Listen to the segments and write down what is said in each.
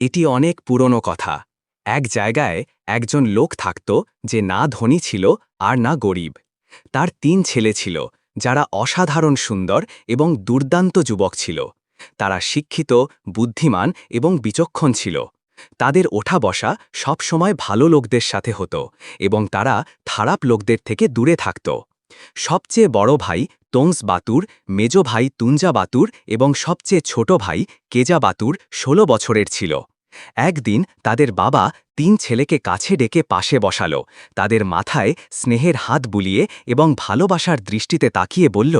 এটি অনেক পুরনো কথা। এক জায়গায় একজন লোক থাকত যে না ধনী ছিল আর না গরিব। তার তিন ছেলে ছিল, যারা অসাধারণ সুন্দর এবং দুর্দান্ত যুবক ছিল। তারা শিক্ষিত, বুদ্ধিমান এবং বিচক্ষণ ছিল। তাদের ওঠা বসা সবসময় ভালো লোকদের সাথে হতো এবং তারা খারাপ লোকদের থেকে দূরে থাকত। সবচেয়ে বড় ভাই তোংস বাতুর, মেজ ভাই তুঞ্জা বাতুর এবং সবচেয়ে ছোট ভাই কেজা বাতুর ১৬ বছরের ছিল। একদিন তাদের বাবা তিন ছেলেকে কাছে ডেকে পাশে বসালো। তাদের মাথায় স্নেহের হাত বুলিয়ে এবং ভালোবাসার দৃষ্টিতে তাকিয়ে বলল,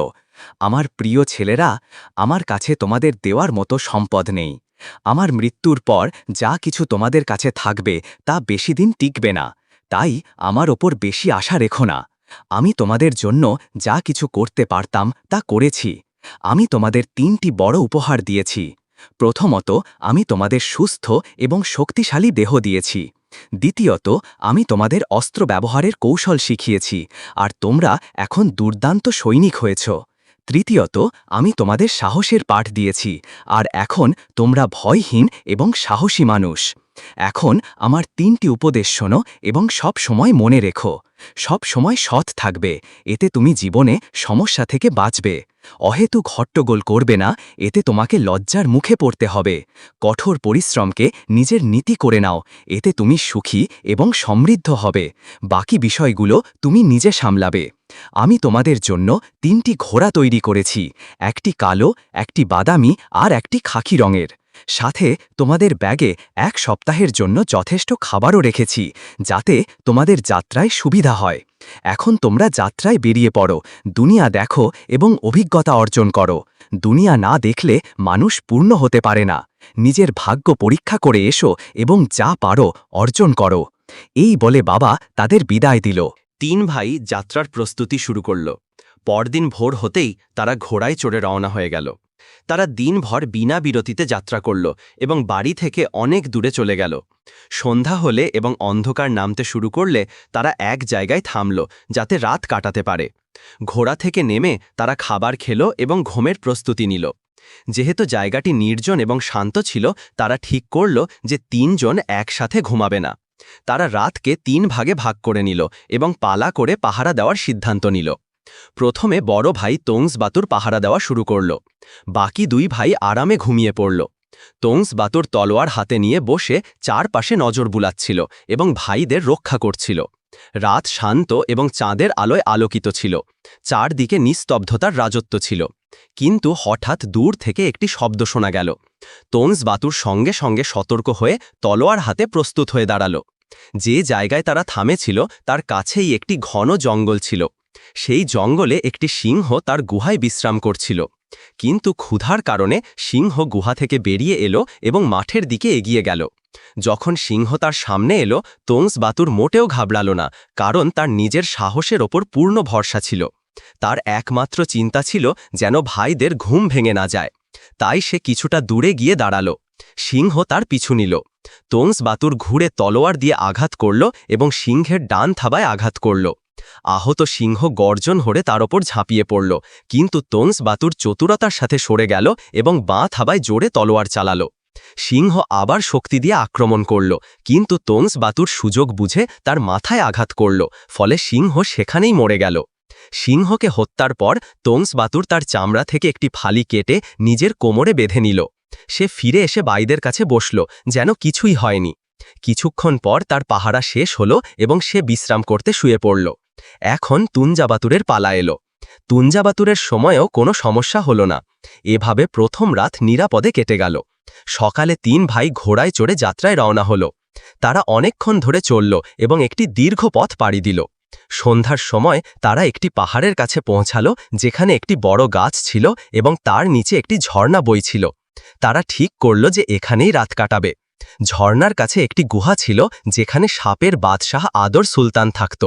আমার প্রিয় ছেলেরা, আমার কাছে তোমাদের দেওয়ার মতো সম্পদ নেই। আমার মৃত্যুর পর যা কিছু তোমাদের কাছে থাকবে তা বেশি দিন টিকবে না। তাই আমার ওপর বেশি আশা রেখো না। আমি তোমাদের জন্য যা কিছু করতে পারতাম তা করেছি। আমি তোমাদের তিনটি বড় উপহার দিয়েছি। প্রথমত, আমি তোমাদের সুস্থ এবং শক্তিশালী দেহ দিয়েছি। দ্বিতীয়ত, আমি তোমাদের অস্ত্র ব্যবহারের কৌশল শিখিয়েছি, আর তোমরা এখন দুর্দান্ত সৈনিক হয়েছ। তৃতীয়ত, আমি তোমাদের সাহসের পাঠ দিয়েছি, আর এখন তোমরা ভয়হীন এবং সাহসী মানুষ। এখন আমার তিনটি উপদেশ শোনো এবং সব সময় মনে রেখো। সব সময় সৎ থাকবে, এতে তুমি জীবনে সমস্যা থেকে বাঁচবে। অহেতুক হট্টগোল করবে না, এতে তোমাকে লজ্জার মুখে পড়তে হবে। কঠোর পরিশ্রমকে নিজের নীতি করে নাও, এতে তুমি সুখী এবং সমৃদ্ধ হবে। বাকি বিষয়গুলো তুমি নিজে সামলাবে। আমি তোমাদের জন্য তিনটি ঘোড়া তৈরি করেছি, একটি কালো, একটি বাদামি আর একটি খাকি রঙের। সাথে তোমাদের ব্যাগে এক সপ্তাহের জন্য যথেষ্ট খাবারও রেখেছি, যাতে তোমাদের যাত্রায় সুবিধা হয়। এখন তোমরা যাত্রায় বেরিয়ে পড়ো, দুনিয়া দেখো এবং অভিজ্ঞতা অর্জন করো। দুনিয়া না দেখলে মানুষ পূর্ণ হতে পারে না। নিজের ভাগ্য পরীক্ষা করে এসো এবং যা পারো অর্জন করো। এই বলে বাবা তাদের বিদায় দিল। তিন ভাই যাত্রার প্রস্তুতি শুরু করল। পরদিন ভোর হতেই তারা ঘোড়ায় চড়ে রওনা হয়ে গেল। তারা দিনভর বিনা বিরতিতে যাত্রা করল এবং বাড়ি থেকে অনেক দূরে চলে গেল। সন্ধ্যা হলে এবং অন্ধকার নামতে শুরু করলে তারা এক জায়গায় থামল যাতে রাত কাটাতে পারে। ঘোড়া থেকে নেমে তারা খাবার খেল এবং ঘুমের প্রস্তুতি নিল। যেহেতু জায়গাটি নির্জন এবং শান্ত ছিল, তারা ঠিক করল যে তিনজন একসাথে ঘুমাবে না। তারা রাতকে তিন ভাগে ভাগ করে নিল এবং পালা করে পাহারা দেওয়ার সিদ্ধান্ত নিল। প্রথমে বড় ভাই তোংস বাতুর পাহারা দেওয়া শুরু করল। বাকি দুই ভাই আরামে ঘুমিয়ে পড়ল। তোংস বাতুর তলোয়ার হাতে নিয়ে বসে চারপাশে নজর বুলাচ্ছিল এবং ভাইদের রক্ষা করছিল। রাত শান্ত এবং চাঁদের আলোয় আলোকিত ছিল। চারদিকে নিস্তব্ধতার রাজত্ব ছিল। কিন্তু হঠাৎ দূর থেকে একটি শব্দ শোনা গেল। তোংস বাতুর সঙ্গে সঙ্গে সতর্ক হয়ে তলোয়ার হাতে প্রস্তুত হয়ে দাঁড়াল। যে জায়গায় তারা থামেছিল, তার কাছেই একটি ঘন জঙ্গল ছিল। সেই জঙ্গলে একটি সিংহ তার গুহায় বিশ্রাম করছিল। কিন্তু ক্ষুধার কারণে সিংহ গুহা থেকে বেরিয়ে এলো এবং মাঠের দিকে এগিয়ে গেল। যখন সিংহ তার সামনে এলো তোংস বাতুর মোটেও ঘাবড়াল না, কারণ তার নিজের সাহসের ওপর পূর্ণ ভরসা ছিল। তার একমাত্র চিন্তা ছিল যেন ভাইদের ঘুম ভেঙে না যায়। তাই সে কিছুটা দূরে গিয়ে দাঁড়াল। সিংহ তার পিছু নিল। তোংস বাতুর ঘুরে তলোয়ার দিয়ে আঘাত করল এবং সিংহের ডান থাবায় আঘাত করল। আহত সিংহ গর্জন হরে তার ওপর ঝাঁপিয়ে পড়ল। কিন্তু তোংস বাতুর চতুরতার সাথে সরে গেল এবং বাঁ থাবায় জোরে তলোয়ার চালাল। সিংহ আবার শক্তি দিয়ে আক্রমণ করল, কিন্তু তোংস বাতুর সুযোগ বুঝে তার মাথায় আঘাত করল, ফলে সিংহ সেখানেই মরে গেল। সিংহকে হত্যার পর তোংস বাতুর তার চামড়া থেকে একটি ফালি কেটে নিজের কোমরে বেঁধে নিল। সে ফিরে এসে বাইদের কাছে বসল, যেন কিছুই হয়নি। কিছুক্ষণ পর তার পাহারা শেষ হল এবং সে বিশ্রাম করতে শুয়ে পড়ল। এখন তুঞ্জাবাতুরের পালা এলো। তুঞ্জাবাতুরের সময়ও কোনো সমস্যা হল না। এভাবে প্রথম রাত নিরাপদে কেটে গেল। সকালে তিন ভাই ঘোড়ায় চড়ে যাত্রায় রওনা হল। তারা অনেকক্ষণ ধরে চলল এবং একটি দীর্ঘ পথ পাড়ি দিল। সন্ধ্যার সময় তারা একটি পাহাড়ের কাছে পৌঁছালো, যেখানে একটি বড় গাছ ছিল এবং তার নিচে একটি ঝর্ণা বইছিল তারা ঠিক করল যে এখানেই রাত কাটাবে। ঝর্ণার কাছে একটি গুহা ছিল, যেখানে সাপের বাদশাহ আদর সুলতান থাকত।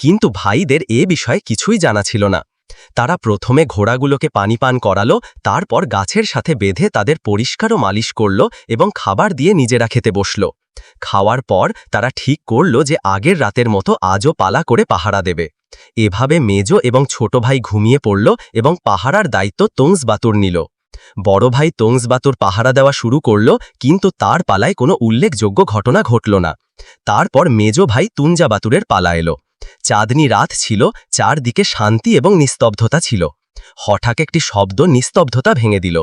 কিন্তু ভাইদের এ বিষয়ে কিছুই জানা ছিল না। তারা প্রথমে ঘোড়াগুলোকে পানি পান করালো, তারপর গাছের সাথে বেঁধে তাদের পরিষ্কারও মালিশ করল এবং খাবার দিয়ে নিজেরা খেতে বসল। খাওয়ার পর তারা ঠিক করল যে আগের রাতের মতো আজও পালা করে পাহারা দেবে। এভাবে মেজ এবং ছোট ভাই ঘুমিয়ে পড়ল এবং পাহারার দায়িত্ব তোংস বাতুর নিল। বড় ভাই তোংসবাতুর পাহারা দেওয়া শুরু করল, কিন্তু তার পালায় কোনো উল্লেখযোগ্য ঘটনা ঘটল না। তারপর মেজ ভাই তুঞ্জাবাতুরের পালা এলো। চাঁদনি রাত ছিল, চারদিকে শান্তি এবং নিস্তব্ধতা ছিল। হঠাৎ একটি শব্দ নিস্তব্ধতা ভেঙে দিল।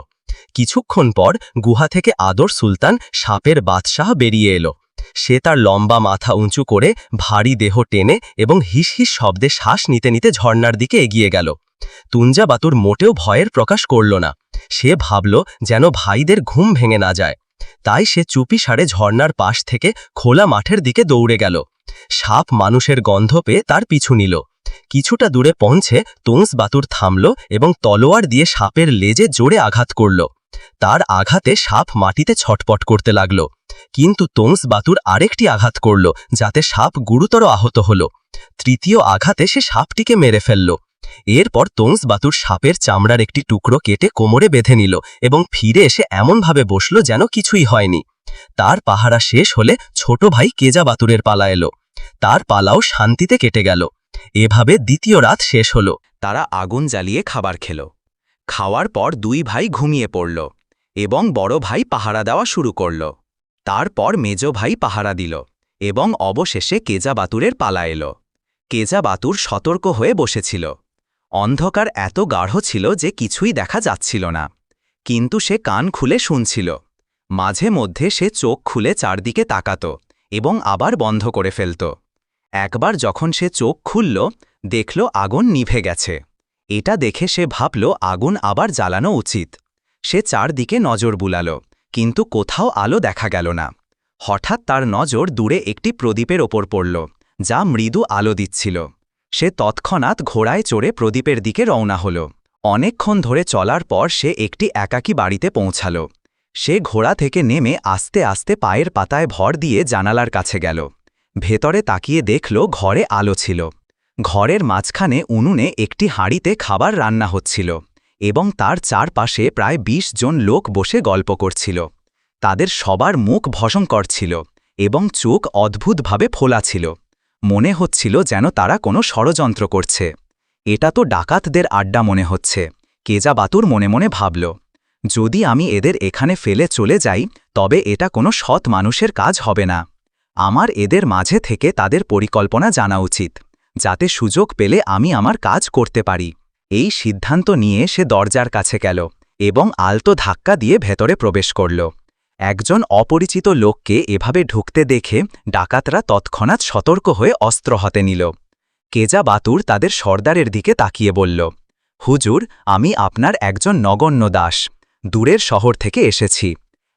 কিছুক্ষণ পর গুহা থেকে আদর সুলতান সাপের বাদশাহ বেরিয়ে এলো। সে তার লম্বা মাথা উঁচু করে ভারী দেহ টেনে এবং হিস হিস শব্দে শ্বাস নিতে নিতে ঝর্ণার দিকে এগিয়ে গেল। তুঞ্জা বাতুর মোটেও ভয়ের প্রকাশ করল না। সে ভাবল যেন ভাইদের ঘুম ভেঙে না যায়। তাই সে চুপি সারে ঝর্ণার পাশ থেকে খোলা মাঠের দিকে দৌড়ে গেল। সাপ মানুষের গন্ধ পেয়ে তার পিছু নিল। কিছুটা দূরে পৌঁছে তুংস বাতুর থামল এবং তলোয়ার দিয়ে সাপের লেজে জোরে আঘাত করল। তার আঘাতে সাপ মাটিতে ছটপট করতে লাগল। কিন্তু তোংস বাতুর আরেকটি আঘাত করল, যাতে সাপ গুরুতর আহত হল। তৃতীয় আঘাতে সে সাপটিকে মেরে ফেলল। এরপর তোংস বাতুর সাপের চামড়ার একটি টুকরো কেটে কোমরে বেঁধে নিল এবং ফিরে এসে এমনভাবে বসল যেন কিছুই হয়নি। তার পাহারা শেষ হলে ছোট ভাই কেজা বাতুরের পালা এলো। তার পালাও শান্তিতে কেটে গেল। এভাবে দ্বিতীয় রাত শেষ হল। তারা আগুন জ্বালিয়ে খাবার খেল। খাওয়ার পর দুই ভাই ঘুমিয়ে পড়ল এবং বড় ভাই পাহারা দেওয়া শুরু করল। তারপর মেজ ভাই পাহারা দিল এবং অবশেষে কেজা বাতুরের পালা এলো। কেজা বাতুর সতর্ক হয়ে বসেছিল। অন্ধকার এত গাঢ় ছিল যে কিছুই দেখা যাচ্ছিল না। কিন্তু সে কান খুলে শুনছিল। মাঝে মধ্যে সে চোখ খুলে চারদিকে তাকাত এবং আবার বন্ধ করে ফেলত। একবার যখন সে চোখ খুলল, দেখল আগুন নিভে গেছে। এটা দেখে সে ভাবল, আগুন আবার জ্বালানো উচিত। সে চারদিকে নজর বুলাল, কিন্তু কোথাও আলো দেখা গেল না। হঠাৎ তার নজর দূরে একটি প্রদীপের ওপর পড়ল, যা মৃদু আলো দিচ্ছিল। সে তৎক্ষণাৎ ঘোড়ায় চড়ে প্রদীপের দিকে রওনা হল। অনেকক্ষণ ধরে চলার পর সে একটি একাকী বাড়িতে পৌঁছাল। সে ঘোড়া থেকে নেমে আস্তে আস্তে পায়ের পাতায় ভর দিয়ে জানালার কাছে গেল। ভেতরে তাকিয়ে দেখল ঘরে আলো ছিল। ঘরের মাঝখানে উনুনে একটি হাঁড়িতে খাবার রান্না হচ্ছিল এবং তার চারপাশে প্রায় ২০ জন লোক বসে গল্প করছিল। তাদের সবার মুখ ভসঙ্কর ছিল এবং চোখ অদ্ভুতভাবে ফোলা ছিল। মনে হচ্ছিল যেন তারা কোনো ষড়যন্ত্র করছে। এটা তো ডাকাতদের আড্ডা মনে হচ্ছে। কেজা বাতুর মনে মনে ভাবল। যদি আমি এদের এখানে ফেলে চলে যাই, তবে এটা কোনো সৎ মানুষের কাজ হবে না। আমার এদের মাঝে থেকে তাদের পরিকল্পনা জানা উচিত, যাতে সুযোগ পেলে আমি আমার কাজ করতে পারি। এই সিদ্ধান্ত নিয়ে সে দরজার কাছে গেল এবং আলতো ধাক্কা দিয়ে ভেতরে প্রবেশ করল। একজন অপরিচিত লোককে এভাবে ঢুকতে দেখে ডাকাতরা তৎক্ষণাৎ সতর্ক হয়ে অস্ত্র হাতে নিল। কেজা বাতুর তাদের সর্দারের দিকে তাকিয়ে বলল, হুজুর, আমি আপনার একজন নগণ্য দাস। দূরের শহর থেকে এসেছি।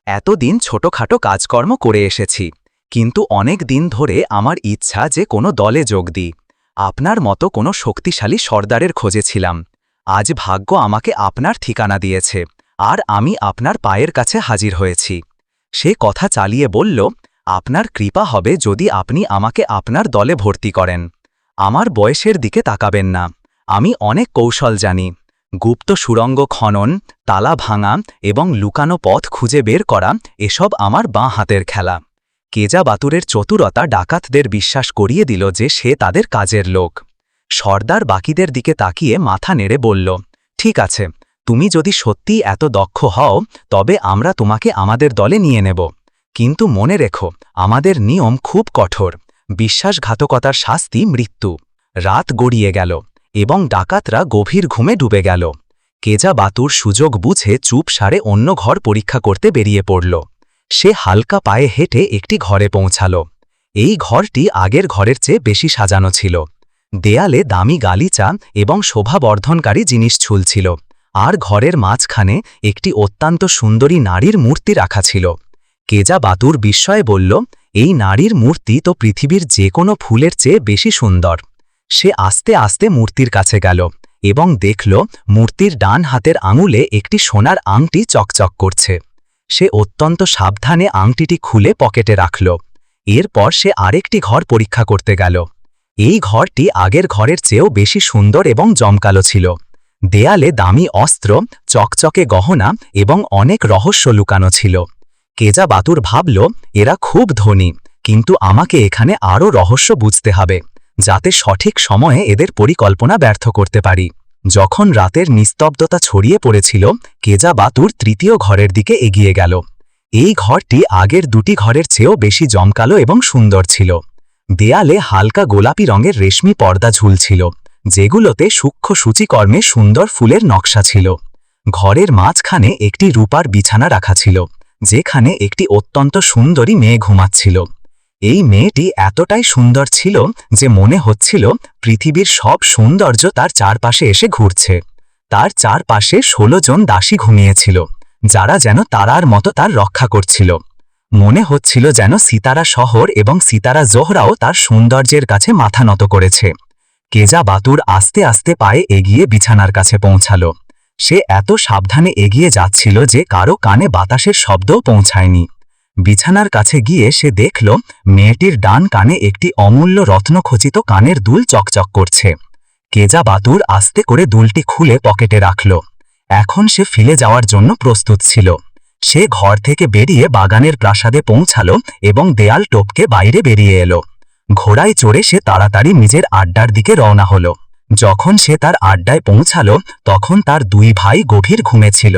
এতদিন ছোটখাটো কাজকর্ম করে এসেছি। কিন্তু অনেক দিন ধরে আমার ইচ্ছা যে কোনো দলে যোগ দিই। আপনার মতো কোনো শক্তিশালী সর্দারের খোঁজে ছিলাম আজ ভাগ্য আমাকে আপনার ঠিকানা দিয়েছে। আর আমি আপনার পায়ের কাছে হাজির হয়েছি। সে কথা চালিয়ে বলল, আপনার কৃপা হবে যদি আপনি আমাকে আপনার দলে ভর্তি করেন। আমার বয়সের দিকে তাকাবেন না। আমি অনেক কৌশল জানি। গুপ্ত সুরঙ্গ খনন, তালা ভাঙা এবং লুকানো পথ খুঁজে বের করা এসব আমার বাঁ হাতের খেলা। কেজা বাতুরের চতুরতা ডাকাতদের বিশ্বাস করিয়ে দিল যে সে তাদের কাজের লোক। সর্দার বাকিদের দিকে তাকিয়ে মাথা নেড়ে বলল, ঠিক আছে, তুমি যদি সত্যি এত দক্ষ হও, তবে আমরা তোমাকে আমাদের দলে নিয়ে নেব। কিন্তু মনে রেখো, আমাদের নিয়ম খুব কঠোর। বিশ্বাসঘাতকতার শাস্তি মৃত্যু। রাত গড়িয়ে গেল। এবং ডাকাতরা গভীর ঘুমে ডুবে গেল। কেজা বাতুর সুযোগ বুঝে চুপ সারে অন্য ঘর পরীক্ষা করতে বেরিয়ে পড়ল। সে হালকা পায়ে হেঁটে একটি ঘরে পৌঁছাল। এই ঘরটি আগের ঘরের চেয়ে বেশি সাজানো ছিল। দেয়ালে দামি গালিচা এবং শোভাবর্ধনকারী জিনিস ঝুলছিল। আর ঘরের মাঝখানে একটি অত্যন্ত সুন্দরী নারীর মূর্তি রাখা ছিল। কেজা বাতুর বিস্ময়ে বলল, এই নারীর মূর্তি তো পৃথিবীর যে কোনো ফুলের চেয়ে বেশি সুন্দর। সে আস্তে আস্তে মূর্তির কাছে গেল এবং দেখল মূর্তির ডান হাতের আঙুলে একটি সোনার আংটি চকচক করছে। সে অত্যন্ত সাবধানে আংটিটি খুলে পকেটে রাখল। এরপর সে আরেকটি ঘর পরীক্ষা করতে গেল। এই ঘরটি আগের ঘরের চেয়েও বেশি সুন্দর এবং জমকালো ছিল। দেয়ালে দামি অস্ত্র, চকচকে গহনা এবং অনেক রহস্য লুকানো ছিল। কেজা বাতুর ভাবল, এরা খুব ধনী, কিন্তু আমাকে এখানে আরও রহস্য বুঝতে হবে। যাতে সঠিক সময়ে এদের পরিকল্পনা ব্যর্থ করতে পারি। যখন রাতের নিস্তব্ধতা ছড়িয়ে পড়েছিল, কেজা বাতুর তৃতীয় ঘরের দিকে এগিয়ে গেল। এই ঘরটি আগের দুটি ঘরের চেয়েও বেশি জমকালো এবং সুন্দর ছিল। দেয়ালে হালকা গোলাপি রঙের রেশমি পর্দা ঝুলছিল, যেগুলোতে সূক্ষ্ম সূচিকর্মে সুন্দর ফুলের নকশা ছিল। ঘরের মাঝখানে একটি রূপার বিছানা রাখা ছিল, যেখানে একটি অত্যন্ত সুন্দরী মেয়ে ঘুমাচ্ছিল। এই মেয়েটি এতটাই সুন্দর ছিল যে মনে হচ্ছিল পৃথিবীর সব সৌন্দর্য তার চারপাশে এসে ঘুরছে। তার চারপাশে ষোলো জন দাসী ঘুমিয়েছিল, যারা যেন তারার মতো তার রক্ষা করছিল। মনে হচ্ছিল যেন সিতারা শহর এবং সিতারা জোহরাও তার সৌন্দর্যের কাছে মাথা নত করেছে। কেজা বাতুর আস্তে আস্তে পায়ে এগিয়ে বিছানার কাছে পৌঁছাল। সে এত সাবধানে এগিয়ে যাচ্ছিল যে কারও কানে বাতাসের শব্দও পৌঁছায়নি। বিছানার কাছে গিয়ে সে দেখল, মেয়েটির ডান কানে একটি অমূল্য রত্নখচিত কানের দুল চকচক করছে। কেজা বাতুর আস্তে করে দুলটি খুলে পকেটে রাখল। এখন সে ফিরে যাওয়ার জন্য প্রস্তুত ছিল। সে ঘর থেকে বেরিয়ে বাগানের প্রাসাদে পৌঁছাল এবং দেয়াল টপকে বাইরে বেরিয়ে এলো। ঘোড়ায় চড়ে সে তাড়াতাড়ি নিজের আড্ডার দিকে রওনা হল। যখন সে তার আড্ডায় পৌঁছাল, তখন তার দুই ভাই গভীর ঘুমেছিল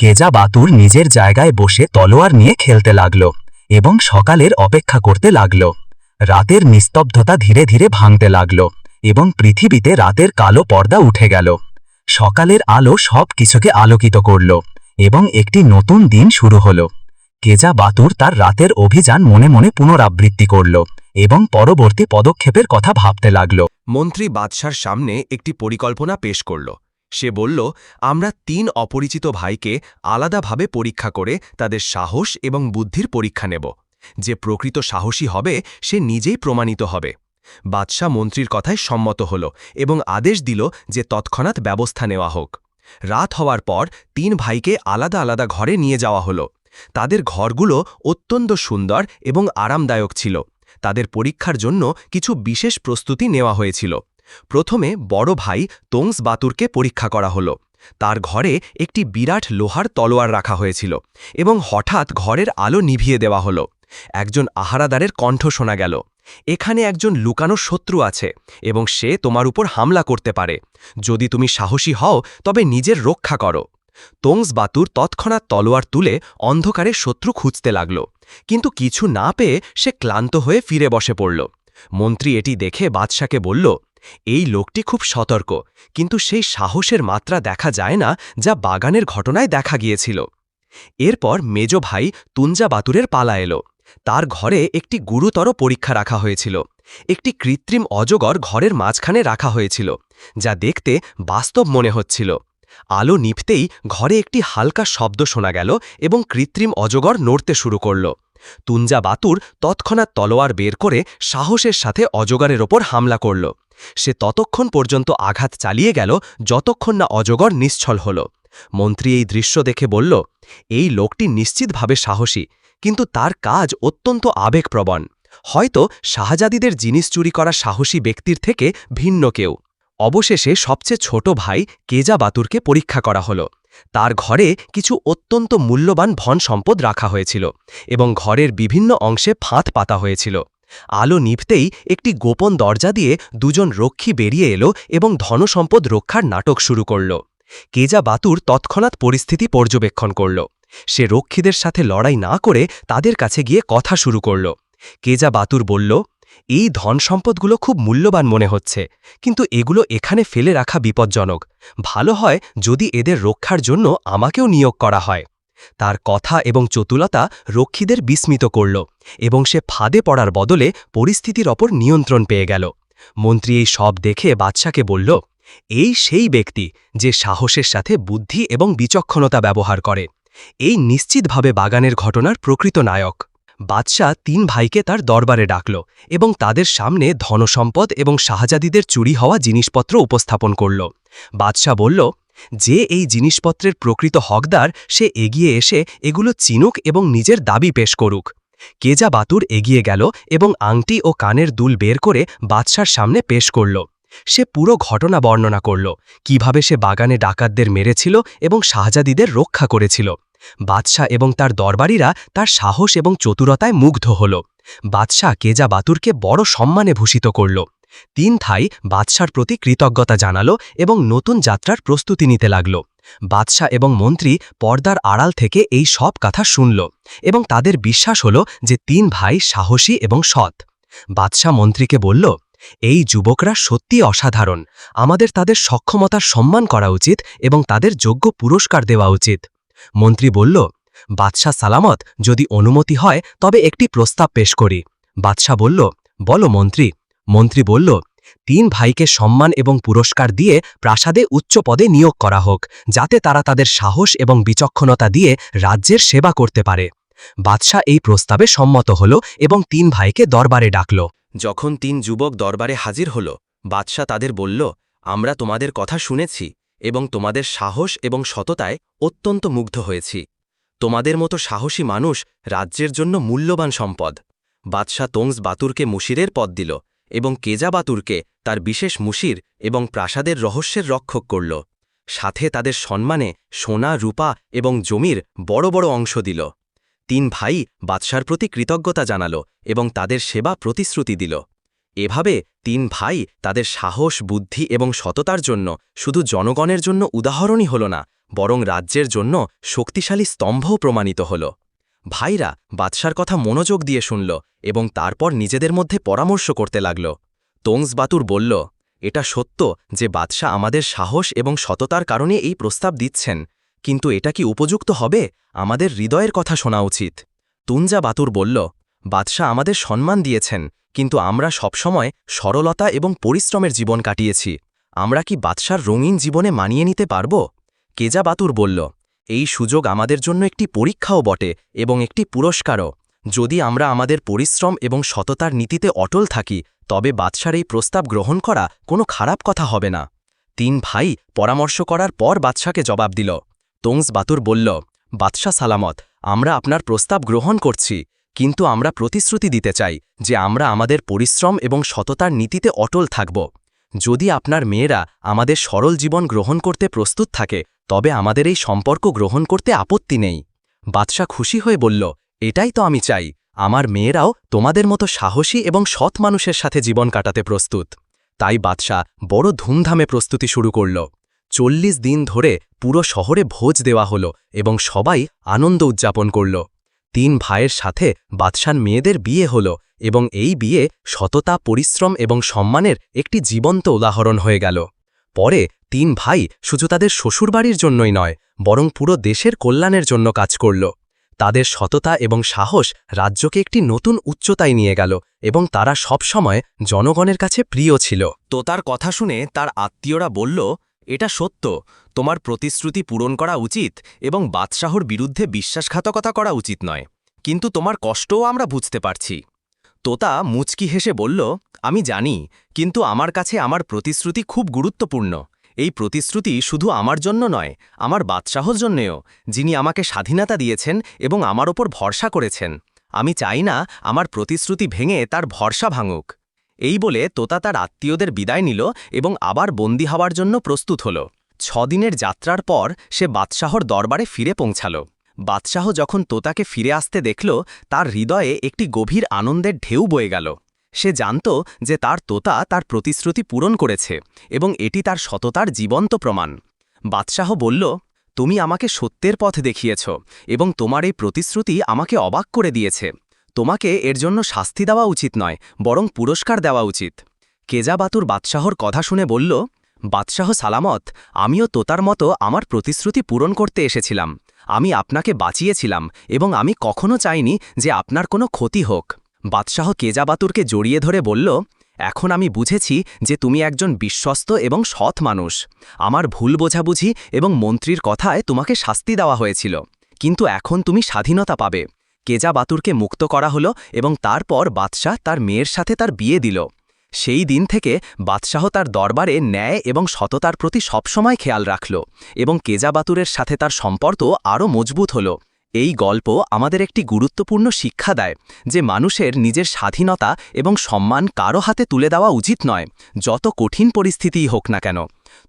কেজা বাতুর নিজের জায়গায় বসে তলোয়ার নিয়ে খেলতে লাগল এবং সকালের অপেক্ষা করতে লাগল। রাতের নিস্তব্ধতা ধীরে ধীরে ভাঙতে লাগল এবং পৃথিবীতে রাতের কালো পর্দা উঠে গেল। সকালের আলো সব কিছুকে আলোকিত করল এবং একটি নতুন দিন শুরু হল। কেজা বাতুর তার রাতের অভিযান মনে মনে পুনরাবৃত্তি করল এবং পরবর্তী পদক্ষেপের কথা ভাবতে লাগল। মন্ত্রী বাদশার সামনে একটি পরিকল্পনা পেশ করল। সে বলল, আমরা তিন অপরিচিত ভাইকে আলাদাভাবে পরীক্ষা করে তাদের সাহস এবং বুদ্ধির পরীক্ষা নেব। যে প্রকৃত সাহসী হবে, সে নিজেই প্রমাণিত হবে। বাদশাহ মন্ত্রীর কথায় সম্মত হল এবং আদেশ দিল যে তৎক্ষণাৎ ব্যবস্থা নেওয়া হোক। রাত হওয়ার পর তিন ভাইকে আলাদা আলাদা ঘরে নিয়ে যাওয়া হল। তাদের ঘরগুলো অত্যন্ত সুন্দর এবং আরামদায়ক ছিল। তাদের পরীক্ষার জন্য কিছু বিশেষ প্রস্তুতি নেওয়া হয়েছিল। প্রথমে বড় ভাই তোংস বাতুরকে পরীক্ষা করা হলো। তার ঘরে একটি বিরাট লোহার তলোয়ার রাখা হয়েছিল এবং হঠাৎ ঘরের আলো নিভিয়ে দেওয়া হলো। একজন আহারাদারের কণ্ঠ শোনা গেল। এখানে একজন লুকানো শত্রু আছে এবং সে তোমার উপর হামলা করতে পারে। যদি তুমি সাহসী হও, তবে নিজের রক্ষা করো। তোংস বাতুর তৎক্ষণাৎ তলোয়ার তুলে অন্ধকারে শত্রু খুঁজতে লাগল। কিন্তু কিছু না পেয়ে সে ক্লান্ত হয়ে ফিরে বসে পড়ল। মন্ত্রী এটি দেখে বাদশাকে বলল এই লোকটি খুব সতর্ক, কিন্তু সেই সাহসের মাত্রা দেখা যায় না যা বাগানের ঘটনায় দেখা গিয়েছিল। এরপর মেজ ভাই তুঞ্জা বাতুরের পালা এলো। তার ঘরে একটি গুরুতর পরীক্ষা রাখা হয়েছিল। একটি কৃত্রিম অজগর ঘরের মাঝখানে রাখা হয়েছিল, যা দেখতে বাস্তব মনে হচ্ছিল। আলো নিভতেই ঘরে একটি হালকা শব্দ শোনা গেল এবং কৃত্রিম অজগর নড়তে শুরু করল। তুঞ্জা বাতুর তৎক্ষণাৎ তলোয়ার বের করে সাহসের সাথে অজগরের ওপর হামলা করল। সে ততক্ষণ পর্যন্ত আঘাত চালিয়ে গেল যতক্ষণ না অজগর নিশ্ছল হল। মন্ত্রী এই দৃশ্য দেখে বলল, এই লোকটি নিশ্চিতভাবে সাহসী, কিন্তু তার কাজ অত্যন্ত আবেগপ্রবণ। হয়তো শাহজাদিদের জিনিস চুরি করা সাহসী ব্যক্তির থেকে ভিন্ন কেউ। অবশেষে সবচেয়ে ছোট ভাই কেজা বাতুরকে পরীক্ষা করা হল। তার ঘরে কিছু অত্যন্ত মূল্যবান ভন সম্পদ রাখা হয়েছিল এবং ঘরের বিভিন্ন অংশে ফাঁত পাতা হয়েছিল। আলো নিভতেই একটি গোপন দরজা দিয়ে দুজন রক্ষী বেরিয়ে এলো এবং ধনসম্পদ রক্ষার নাটক শুরু করল। কেজা বাতুর তৎক্ষণাৎ পরিস্থিতি পর্যবেক্ষণ করল। সে রক্ষীদের সাথে লড়াই না করে তাদের কাছে গিয়ে কথা শুরু করল। কেজা বাতুর বলল, এই ধন সম্পদগুলো খুব মূল্যবান মনে হচ্ছে, কিন্তু এগুলো এখানে ফেলে রাখা বিপজ্জনক। ভালো হয় যদি এদের রক্ষার জন্য আমাকেও নিয়োগ করা হয়। তার কথা এবং চতুলতা রক্ষীদের বিস্মিত করল এবং সে ফাঁদে পড়ার বদলে পরিস্থিতির ওপর নিয়ন্ত্রণ পেয়ে গেল। মন্ত্রী এই সব দেখে বাদশাকে বলল, এই সেই ব্যক্তি যে সাহসের সাথে বুদ্ধি এবং বিচক্ষণতা ব্যবহার করে। এই নিশ্চিতভাবে বাগানের ঘটনার প্রকৃত নায়ক। বাদশাহ তিন ভাইকে তার দরবারে ডাকল এবং তাদের সামনে ধনসম্পদ এবং শাহজাদিদের চুরি হওয়া জিনিসপত্র উপস্থাপন করল। বাদশাহ বলল যে এই জিনিসপত্রের প্রকৃত হকদার, সে এগিয়ে এসে এগুলো চিনুক এবং নিজের দাবি পেশ করুক। কেজা বাতুর এগিয়ে গেল এবং আংটি ও কানের দুল বের করে বাদশার সামনে পেশ করল। সে পুরো ঘটনা বর্ণনা করল, কীভাবে সে বাগানে ডাকাতদের মেরেছিল এবং শাহজাদিদের রক্ষা করেছিল। বাদশাহ এবং তার দরবারীরা তার সাহস এবং চতুরতায় মুগ্ধ হল। বাদশাহ কেজা বাতুরকে বড় সম্মানে ভূষিত করল। তিন থাই বাদশার প্রতি কৃতজ্ঞতা জানালো এবং নতুন যাত্রার প্রস্তুতি নিতে লাগল। বাদশাহ এবং মন্ত্রী পর্দার আড়াল থেকে এই সব কথা শুনল এবং তাদের বিশ্বাস হল যে তিন ভাই সাহসী এবং সৎ। বাদশাহ মন্ত্রীকে বলল, এই যুবকরা সত্যি অসাধারণ। আমাদের তাদের সক্ষমতার সম্মান করা উচিত এবং তাদের যোগ্য পুরস্কার দেওয়া উচিত। মন্ত্রী বলল, বাদশাহ সালামত, যদি অনুমতি হয়, তবে একটি প্রস্তাব পেশ করি। বাদশাহ বলল, বলো মন্ত্রী মন্ত্রী বলল, তিন ভাইকে সম্মান এবং পুরস্কার দিয়ে প্রাসাদে উচ্চ পদে নিয়োগ করা হোক, যাতে তারা তাদের সাহস এবং বিচক্ষণতা দিয়ে রাজ্যের সেবা করতে পারে। বাদশাহ এই প্রস্তাবে সম্মত হল এবং তিন ভাইকে দরবারে ডাকল। যখন তিন যুবক দরবারে হাজির হল, বাদশাহ তাদের বলল, আমরা তোমাদের কথা শুনেছি এবং তোমাদের সাহস এবং সততায় অত্যন্ত মুগ্ধ হয়েছি। তোমাদের মতো সাহসী মানুষ রাজ্যের জন্য মূল্যবান সম্পদ। বাদশাহ তোংস বাতুরকে মুশিরের পদ দিল এবং কেজাবাতুরকে তার বিশেষ মুশির এবং প্রাসাদের রহস্যের রক্ষক করল। সাথে তাদের সম্মানে সোনা, রূপা এবং জমির বড় বড় অংশ দিল। তিন ভাই বাদশার প্রতি কৃতজ্ঞতা জানাল এবং তাদের সেবা প্রতিশ্রুতি দিল। এভাবে তিন ভাই তাদের সাহস, বুদ্ধি এবং সততার জন্য শুধু জনগণের জন্য উদাহরণই হল না, বরং রাজ্যের জন্য শক্তিশালী স্তম্ভও প্রমাণিত হল। ভাইরা বাদশার কথা মনোযোগ দিয়ে শুনল এবং তারপর নিজেদের মধ্যে পরামর্শ করতে লাগল। তোংস বাতুর বলল, এটা সত্য যে বাদশাহ আমাদের সাহস এবং সততার কারণে এই প্রস্তাব দিচ্ছেন, কিন্তু এটা কি উপযুক্ত হবে? আমাদের হৃদয়ের কথা শোনা উচিত। তুঞ্জা বাতুর বলল, বাদশাহ আমাদের সম্মান দিয়েছেন, কিন্তু আমরা সবসময় সরলতা এবং পরিশ্রমের জীবন কাটিয়েছি। আমরা কি বাদশার রঙিন জীবনে মানিয়ে নিতে পারব? কেজা বাতুর বলল এই সুযোগ আমাদের জন্য একটি পরীক্ষাও বটে এবং একটি পুরস্কারও। যদি আমরা আমাদের পরিশ্রম এবং সততার নীতিতে অটল থাকি, তবে বাদশার এই প্রস্তাব গ্রহণ করা কোনো খারাপ কথা হবে না। তিন ভাই পরামর্শ করার পর বাদশাকে জবাব দিল, তোংস বাতুর বলল, বাদশাহ সালামত, আমরা আপনার প্রস্তাব গ্রহণ করছি, কিন্তু আমরা প্রতিশ্রুতি দিতে চাই যে আমরা আমাদের পরিশ্রম এবং সততার নীতিতে অটল থাকব। যদি আপনার মেয়েরা আমাদের সরল জীবন গ্রহণ করতে প্রস্তুত থাকে তবে আমাদের এই সম্পর্ক গ্রহণ করতে আপত্তি নেই। বাদশাহ খুশি হয়ে বলল, এটাই তো আমি চাই। আমার মেয়েরাও তোমাদের মতো সাহসী এবং সৎ মানুষের সাথে জীবন কাটাতে প্রস্তুত। তাই বাদশাহ বড় ধুমধামে প্রস্তুতি শুরু করল। চল্লিশ দিন ধরে পুরো শহরে ভোজ দেওয়া হল এবং সবাই আনন্দ উদযাপন করল। তিন ভাইয়ের সাথে বাদশার মেয়েদের বিয়ে হল এবং এই বিয়ে সততা, পরিশ্রম এবং সম্মানের একটি জীবন্ত উদাহরণ হয়ে গেল। পরে তিন ভাই শুধু তাদের শ্বশুরবাড়ির জন্যই নয়, বরং পুরো দেশের কল্যাণের জন্য কাজ করল। তাদের সততা এবং সাহস রাজ্যকে একটি নতুন উচ্চতায় নিয়ে গেল এবং তারা সবসময় জনগণের কাছে প্রিয় ছিল। তো তার কথা শুনে তার আত্মীয়রা বলল, এটা সত্য। তোমার প্রতিশ্রুতি পূরণ করা উচিত এবং বাদশাহর বিরুদ্ধে বিশ্বাসঘাতকতা করা উচিত নয়। কিন্তু তোমার কষ্টও আমরা বুঝতে পারছি। তোতা মুচকি হেসে বলল আমি জানি, কিন্তু আমার কাছে আমার প্রতিশ্রুতি খুব গুরুত্বপূর্ণ। এই প্রতিশ্রুতি শুধু আমার জন্য নয়, আমার বাদশাহর জন্যেও, যিনি আমাকে স্বাধীনতা দিয়েছেন এবং আমার ওপর ভরসা করেছেন। আমি চাই না আমার প্রতিশ্রুতি ভেঙে তার ভরসা ভাঙুক। এই বলে তোতা তার আত্মীয়দের বিদায় নিল এবং আবার বন্দী হওয়ার জন্য প্রস্তুত হল। ছদিনের যাত্রার পর সে বাদশাহর দরবারে ফিরে পৌঁছাল। বাদশাহ যখন তোতাকে ফিরে আসতে দেখল, তার হৃদয়ে একটি গভীর আনন্দের ঢেউ বয়ে গেল। সে জানত যে তার তোতা তার প্রতিশ্রুতি পূরণ করেছে এবং এটি তার সততার জীবন্ত প্রমাণ। বাদশাহ বলল, তুমি আমাকে সত্যের পথ দেখিয়েছ এবং তোমার এই প্রতিশ্রুতি আমাকে অবাক করে দিয়েছে। তোমাকে এর জন্য শাস্তি দেওয়া উচিত নয়, বরং পুরস্কার দেওয়া উচিত। কেজাবাতুর বাদশাহর কথা শুনে বলল, বাদশাহ সালামত, আমিও তোতার মতো আমার প্রতিশ্রুতি পূরণ করতে এসেছিলাম। আমি আপনাকে বাঁচিয়েছিলাম এবং আমি কখনো চাইনি যে আপনার কোনো ক্ষতি হোক। বাদশাহ কেজাবাতুরকে জড়িয়ে ধরে বলল, এখন আমি বুঝেছি যে তুমি একজন বিশ্বস্ত এবং সৎ মানুষ। আমার ভুল বোঝাবুঝি এবং মন্ত্রীর কথায় তোমাকে শাস্তি দেওয়া হয়েছিল। কিন্তু এখন তুমি স্বাধীনতা পাবে। কেজা বাতুরকে মুক্ত করা হলো এবং তারপর বাদশাহ তার মেয়ের সাথে তার বিয়ে দিল। সেই দিন থেকে বাদশাহ তার দরবারে ন্যায় এবং সততার প্রতি সবসময় খেয়াল রাখল এবং কেজা বাতুরের সাথে তার সম্পর্ক আরও মজবুত হল। এই গল্প আমাদের একটি গুরুত্বপূর্ণ শিক্ষা দেয় যে মানুষের নিজের স্বাধীনতা এবং সম্মান কারও হাতে তুলে দেওয়া উচিত নয়, যত কঠিন পরিস্থিতিই হোক না কেন।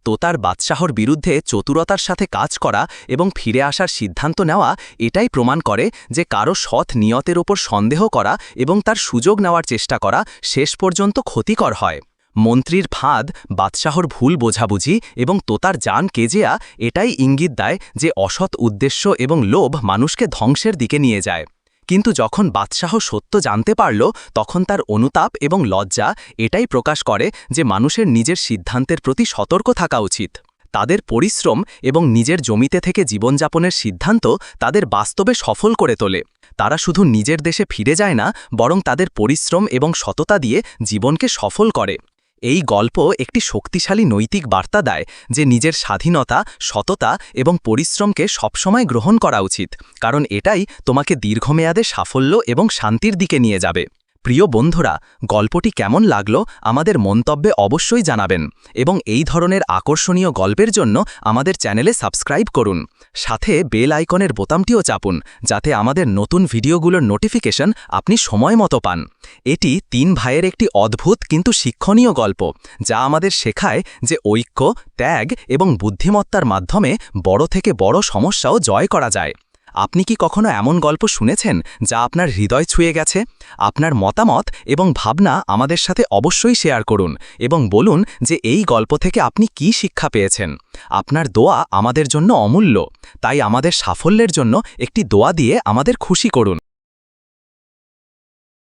তোতার বাদশাহর বিরুদ্ধে চতুরতার সাথে কাজ করা এবং ফিরে আসার সিদ্ধান্ত নেওয়া এটাই প্রমাণ করে যে কারও সৎ নিয়তের ওপর সন্দেহ করা এবং তার সুযোগ নেওয়ার চেষ্টা করা শেষ পর্যন্ত ক্ষতিকর হয়। মন্ত্রীর ফাঁদ বাদশাহর ভুল বোঝাবুঝি এবং তোতার জান কেজেয়া এটাই ইঙ্গিত দেয় যে অসৎ উদ্দেশ্য এবং লোভ মানুষকে ধ্বংসের দিকে নিয়ে যায়। কিন্তু যখন বাদশাহ সত্য জানতে পারল, তখন তার অনুতাপ এবং লজ্জা এটাই প্রকাশ করে যে মানুষের নিজের সিদ্ধান্তের প্রতি সতর্ক থাকা উচিত। তাদের পরিশ্রম এবং নিজের জমিতে থেকে জীবনযাপনের সিদ্ধান্ত তাদের বাস্তবে সফল করে তোলে। তারা শুধু নিজের দেশে ফিরে যায় না, বরং তাদের পরিশ্রম এবং সততা দিয়ে জীবনকে সফল করে। এই গল্প একটি শক্তিশালী নৈতিক বার্তা দেয় যে নিজের স্বাধীনতা, সততা এবং পরিশ্রমকে সবসময় গ্রহণ করা উচিত, কারণ এটাই তোমাকে দীর্ঘমেয়াদে সাফল্য এবং শান্তির দিকে নিয়ে যাবে। প্রিয় বন্ধুরা, গল্পটি কেমন লাগল আমাদের মন্তব্যে অবশ্যই জানাবেন এবং এই ধরনের আকর্ষণীয় গল্পের জন্য আমাদের চ্যানেলে সাবস্ক্রাইব করুন। সাথে বেল আইকনের বোতামটিও চাপুন যাতে আমাদের নতুন ভিডিওগুলোর নোটিফিকেশন আপনি সময় মতো পান। এটি তিন ভাইয়ের একটি অদ্ভুত কিন্তু শিক্ষণীয় গল্প যা আমাদের শেখায় যে ঐক্য, ত্যাগ এবং বুদ্ধিমত্তার মাধ্যমে বড় থেকে বড় সমস্যাও জয় করা যায়। আপনি কি কখনো এমন গল্প শুনেছেন যা আপনার হৃদয় ছুঁয়ে গেছে? আপনার মতামত এবং ভাবনা আমাদের সাথে অবশ্যই শেয়ার করুন এবং বলুন যে এই গল্প থেকে আপনি কি শিক্ষা পেয়েছেন। আপনার দোয়া আমাদের জন্য অমূল্য, তাই আমাদের সাফল্যের জন্য একটি দোয়া দিয়ে আমাদের খুশি করুন।